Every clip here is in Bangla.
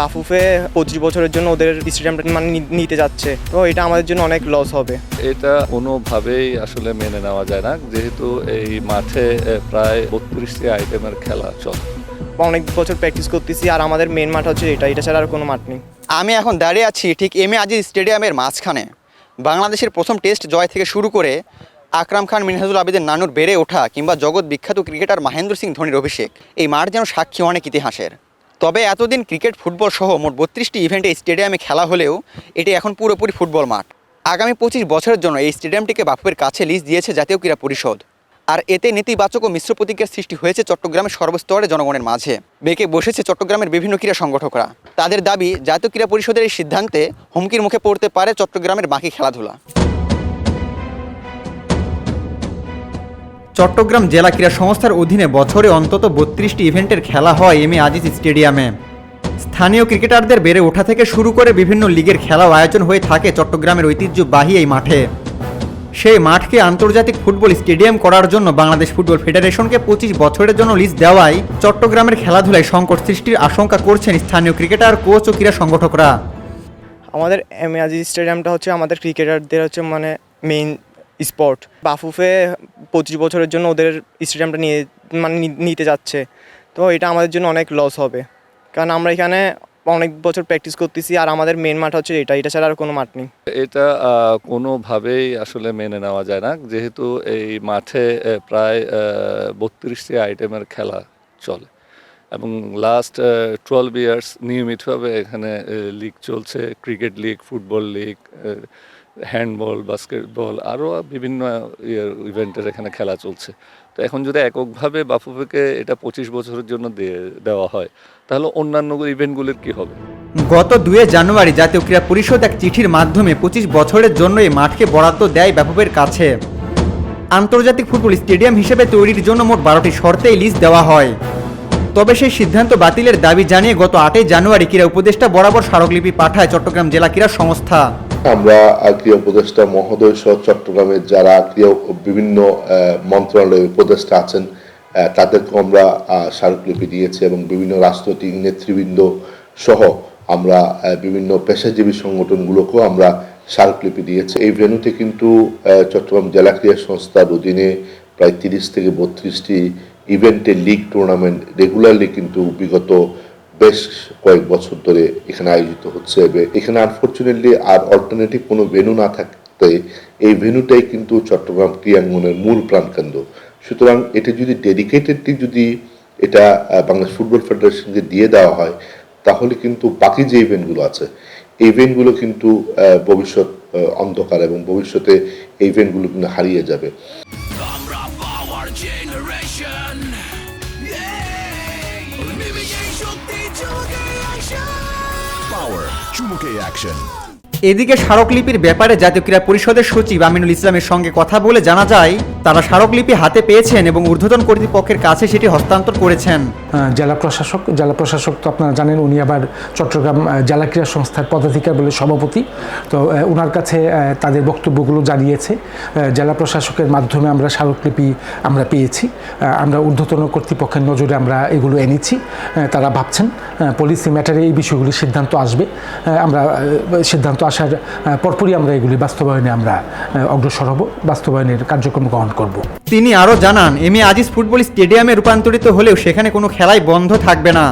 বাফুফে পঁচিশ বছরের জন্য ওদের স্টেডিয়ামটা মানে নিতে যাচ্ছে। তো এটা আমাদের জন্য অনেক লস হবে। এটা কোনোভাবেই আসলে মেনে নেওয়া যায় না। যেহেতু এই মাঠে প্রায় বত্রিশটি আইটেমের খেলা চলে। অনেক বছর প্র্যাকটিস করতেছি আর আমাদের মেন মাঠ হচ্ছে এটা। এটা ছাড়া আর কোনো মাঠ নেই। আমি এখন দাঁড়িয়ে আছি ঠিক এম এ আজিজ স্টেডিয়ামের মাঝখানে। বাংলাদেশের প্রথম টেস্ট জয় থেকে শুরু করে আকরাম খান মিনহাজুল আবেদের নানুর বেড়ে ওঠা কিংবা জগৎ বিখ্যাত ক্রিকেটার মহেন্দ্র সিং ধোনির অভিষেক। এই মাঠ যেন সাক্ষী অনেক ইতিহাসের। তবে এতদিন ক্রিকেট, ফুটবল সহ মোট বত্রিশটি ইভেন্টে স্টেডিয়ামে খেলা হলেও এটি এখন পুরোপুরি ফুটবল মাঠ। আগামী পঁচিশ বছরের জন্য এই স্টেডিয়ামটিকে বাফুফের কাছে লিজ দিয়েছে জাতীয় ক্রীড়া পরিষদ। আর এতে নেতিবাচক ও মিশ্র প্রতিক্রিয়ার সৃষ্টি হয়েছে চট্টগ্রামের সর্বস্তরের জনগণের মাঝে। বেঁকে বসেছে চট্টগ্রামের বিভিন্ন ক্রীড়া সংগঠকরা। তাদের দাবি, জাতীয় ক্রীড়া পরিষদের এই সিদ্ধান্তে হুমকির মুখে পড়তে পারে চট্টগ্রামের বাকি খেলাধুলা। চট্টগ্রাম জেলা ক্রীড়া সংস্থার অধীনে বছরে অন্তত বত্রিশটি ইভেন্টের খেলা হয় এম এ আজিজ স্টেডিয়ামে। স্থানীয় ক্রিকেটারদের বেড়ে ওঠা থেকে শুরু করে বিভিন্ন লিগের খেলাও আয়োজন হয়ে থাকে চট্টগ্রামের ঐতিহ্যবাহী এই মাঠে। সেই মাঠকে আন্তর্জাতিক ফুটবল স্টেডিয়াম করার জন্য বাংলাদেশ ফুটবল ফেডারেশনকে পঁচিশ বছরের জন্য লিজ দেওয়ায় চট্টগ্রামের খেলাধুলায় সংকট সৃষ্টির আশঙ্কা করছেন স্থানীয় ক্রিকেটার, কোচ ও ক্রীড়া সংগঠকরা। আমাদের এম আজিজ স্টেডিয়ামটা হচ্ছে আমাদের ক্রিকেটারদের হচ্ছে মানে মেইন স্পট বাফুফে পঁচিশ বছরের জন্য ওদের স্টেডিয়ামটা নিয়ে মানে নিতে যাচ্ছে। তো এটা আমাদের জন্য অনেক লস হবে। কারণ আমরা এখানে অনেক বছর প্র্যাকটিস করতেছি আর আমাদের মেন মাঠ হচ্ছে এটা। এটা ছাড়া আর কোনো মাঠ নেই। এটা কোনোভাবেই আসলে মেনে নেওয়া যায় না। যেহেতু এই মাঠে প্রায় বত্রিশটি আইটেমের খেলা চলে। এবং লাস্ট টুয়েলভ ইয়ার্স নিয়মিতভাবে এখানে লিগ চলছে। Cricket league football league handball, basketball আরও বিভিন্ন ইভেন্টের এখানে খেলা চলছে। তো এখন যদি এককভাবে বাফুফেকে এটা পঁচিশ বছরের জন্য দিয়ে, দেওয়া হয়, তাহলে অন্যান্য ইভেন্টগুলির কি হবে? গত দুয়ে জানুয়ারি জাতীয় ক্রীড়া পরিষদ এক চিঠির মাধ্যমে পঁচিশ বছরের জন্য এই মাঠকে বরাদ্দ দেয় ব্যাপকের কাছে। আন্তর্জাতিক ফুটবল স্টেডিয়াম হিসেবে তৈরির জন্য মোট বারোটি শর্তে লিস্ট দেওয়া হয়। তবে সেই সিদ্ধান্ত বাতিলের দাবি জানিয়ে গত আটই জানুয়ারি ক্রীড়া উপদেষ্টা বরাবর স্মারকলিপি পাঠায় চট্টগ্রাম জেলা ক্রীড়া সংস্থা। আমরা ক্রীড়া উপদেষ্টা মহোদয় সহ চট্টগ্রামের যারা ক্রীড়া বিভিন্ন মন্ত্রণালয়ের উপদেষ্টা আছেন তাদেরকেও আমরা স্মারকলিপি দিয়েছি এবং বিভিন্ন রাজনৈতিক নেতৃবৃন্দ সহ আমরা বিভিন্ন পেশাজীবী সংগঠনগুলোকেও আমরা স্মারকলিপি দিয়েছি। এই ভেন্যুতে কিন্তু চট্টগ্রাম জেলা ক্রীড়া সংস্থার অধীনে প্রায় তিরিশ থেকে বত্রিশটি ইভেন্টের লিগ টুর্নামেন্ট রেগুলারলি কিন্তু বিগত বেশ কয়েক বছর ধরে এখানে আয়োজিত হচ্ছে। এখানে আনফর্চুনেটলি আর অল্টারনেটিভ কোনো ভেন্যু না থাকতে এই ভেন্যুটাই কিন্তু চট্টগ্রাম ক্রিয়াঙ্গনের মূল প্রাণকেন্দ্র। সুতরাং এটা যদি ডেডিকেটেডলি যদি এটা বাংলাদেশ ফুটবল ফেডারেশনকে দিয়ে দেওয়া হয়, তাহলে কিন্তু বাকি যে ইভেন্টগুলো আছে ইভেন্টগুলো কিন্তু ভবিষ্যৎ অন্ধকার এবং ভবিষ্যতে ইভেন্টগুলো কিন্তু হারিয়ে যাবে। Power চুমুকে অ্যাকশন এদিকে স্মারকলিপির ব্যাপারে জাতীয় ক্রীড়া পরিষদের সচিব আমিনুল ইসলামের সঙ্গে কথা বলে জানা যায়, তারা স্মারকলিপি হাতে পেয়েছেন এবং ঊর্ধ্বতন কর্তৃপক্ষের কাছে সেটি হস্তান্তর করেছেন। জেলা প্রশাসক জেলা প্রশাসক তো আপনারা জানেন, উনি আবার চট্টগ্রাম জেলা ক্রীড়া সংস্থার পদাধিকার বলে সভাপতি। তো ওনার কাছে তাদের বক্তব্যগুলো জানিয়েছে। জেলা প্রশাসকের মাধ্যমে আমরা স্মারকলিপি আমরা পেয়েছি। আমরা ঊর্ধ্বতন কর্তৃপক্ষের নজরে আমরা এগুলো এনেছি। তারা ভাবছেন পলিসি ম্যাটারে এই বিষয়গুলি সিদ্ধান্ত আসবে। আমরা সিদ্ধান্ত আসার পরপরই আমরা এগুলি বাস্তবায়নে আমরা অগ্রসর হব, বাস্তবায়নের কার্যক্রম গ্রহণ করব। তিনি আরও জানান, এম এ আজিজ ফুটবল স্টেডিয়ামে রূপান্তরিত হলেও সেখানে কোনো খেলাই বন্ধ থাকবে না।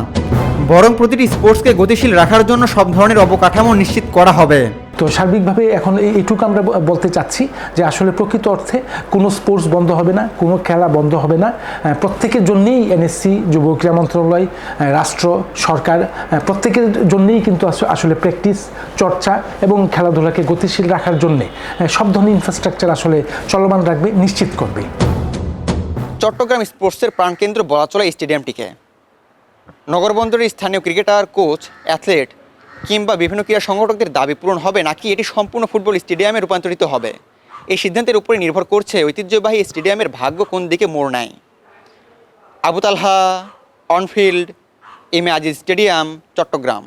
বরং প্রতিটি স্পোর্টসকে গতিশীল রাখার জন্য সব ধরনের অবকাঠামো নিশ্চিত করা হবে। তো সার্বিকভাবে এখন এই- এইটুকু আমরা বলতে চাচ্ছি যে আসলে প্রকৃত অর্থে কোনো স্পোর্টস বন্ধ হবে না, কোনো খেলা বন্ধ হবে না। প্রত্যেকের জন্যেই এনএসসি যুব ক্রীড়া মন্ত্রণালয় রাষ্ট্র, সরকার প্রত্যেকের জন্যেই কিন্তু আস- আসলে প্র্যাকটিস চর্চা এবং খেলাধুলাকে গতিশীল রাখার জন্যে সব ধরনের ইনফ্রাস্ট্রাকচার আসলে চলমান রাখবে, নিশ্চিত করবে। চট্টগ্রাম স্পোর্টসের প্রাণকেন্দ্র বলা চলে স্টেডিয়ামটিকে। নগরবন্দরের স্থানীয় ক্রিকেটার কোচ অ্যাথলেট কিংবা বিভিন্ন ক্রীড়া সংগঠকদের দাবি পূরণ হবে নাকি এটি সম্পূর্ণ ফুটবল স্টেডিয়ামে রূপান্তরিত হবে? এই সিদ্ধান্তের উপরে নির্ভর করছে ঐতিহ্যবাহী স্টেডিয়ামের ভাগ্য কোন দিকে মোড় নেয়। Abu Talha on field, M A Aziz stadium, Chattogram.